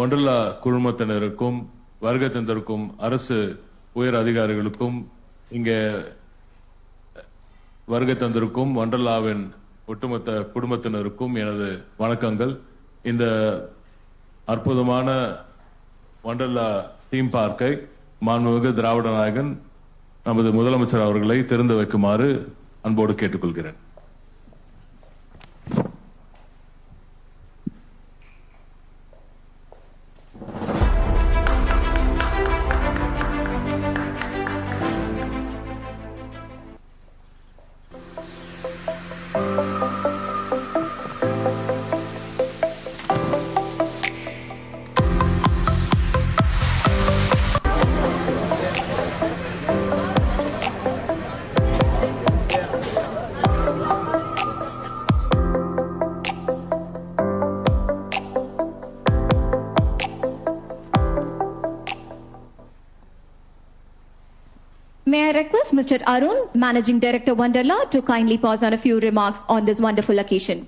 ஒன்றல்லா குழுமத்தினருக்கும் வருகை தந்திருக்கும் அரசு உயர் அதிகாரிகளுக்கும் இங்கே வருகை தந்திருக்கும் ஒண்டர்லாவின் ஒட்டுமொத்த குடும்பத்தினருக்கும் எனது வணக்கங்கள். இந்த அற்புதமான ஒண்டர்லா தீம் பார்க்கை மாண்புமிகு திராவிட நாயகன் நமது முதலமைச்சர் அவர்களை திறந்து வைக்குமாறு அன்போடு கேட்டுக்கொள்கிறேன். request Mr. Arun, Managing Director Wonderla, to kindly pause on a few remarks on this wonderful occasion.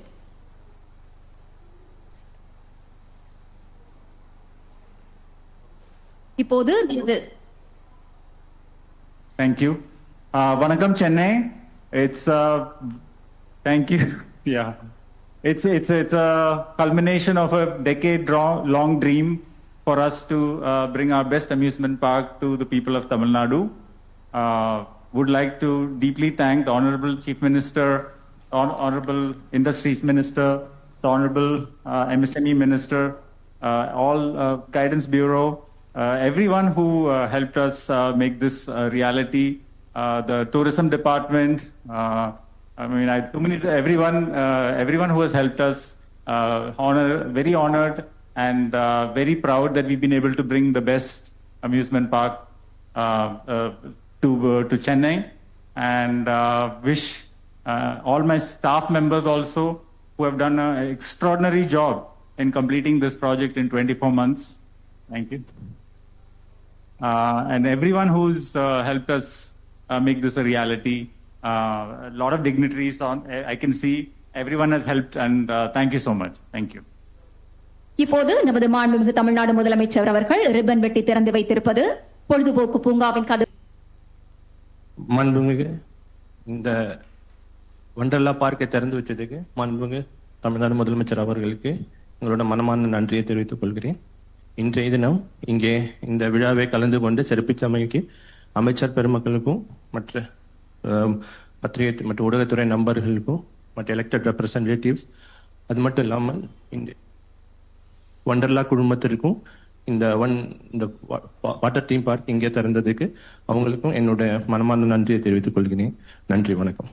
இப்போது நமது Thank you. Uh, Vanakkam Chennai. It's uh, thank you. yeah, it's it's it's a culmination of a decade-long dream for us to uh, bring our best amusement park to the people of Tamil Nadu. Uh, would like to deeply thank the Honorable Chief Minister, Hon- Industries Minister, the Honorable uh, MSME Minister, uh, all uh, Guidance Bureau, uh, everyone who uh, helped us uh, make this reality, the Tourism Department. I mean, I, everyone, everyone who has helped us. Honor, very honored and very proud that we've been able to bring the best amusement park to uh, to Chennai, and uh, wish uh, all my staff members also who have done an extraordinary job in completing this project in 24 months. Thank you. Uh, and everyone who's uh, helped us uh, make this a reality. Uh, a lot of dignitaries on, I can see everyone has helped, and uh, thank you so much. Thank you. இப்போது நமது மாண்புமிகு தமிழ்நாடு முதலமைச்சர் அவர்கள் ribbon வெட்டி திறந்து வைத்திருப்பது பொழுதுபோக்கு பூங்காவின் கதை மாண்புமிகு இந்த வண்டர்லா பார்க்கை திறந்து வச்சதுக்கு மாண்புமிகு தமிழ்நாடு முதலமைச்சர் அவர்களுக்கு எங்களோட மனமான நன்றியை தெரிவித்துக் கொள்கிறேன். இன்றைய தினம் இங்கே இந்த விழாவை கலந்து கொண்டு சிறப்பித்தமைக்கு அமைச்சர் பெருமக்களுக்கும் மற்ற பத்திரிகை மற்றும் ஊடகத்துறை நண்பர்களுக்கும் மற்ற எலெக்டட் ரெப்ரசன்டேட்டிவ்ஸ் அது மட்டும் இல்லாமல் இந்த வண்டர்லா குழுமத்திற்கும் இந்த ஒன் இந்த வாட்டர் தீம் பார்க் இங்கே திறந்ததுக்கு அவங்களுக்கும் என்னோட மனமார்ந்த நன்றியை தெரிவித்துக் கொள்கிறேன் நன்றி வணக்கம்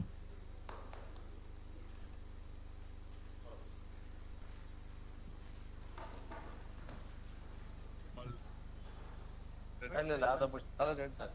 இல்ல இல்ல அதை புஷ்- அதை எடுத்தாரு.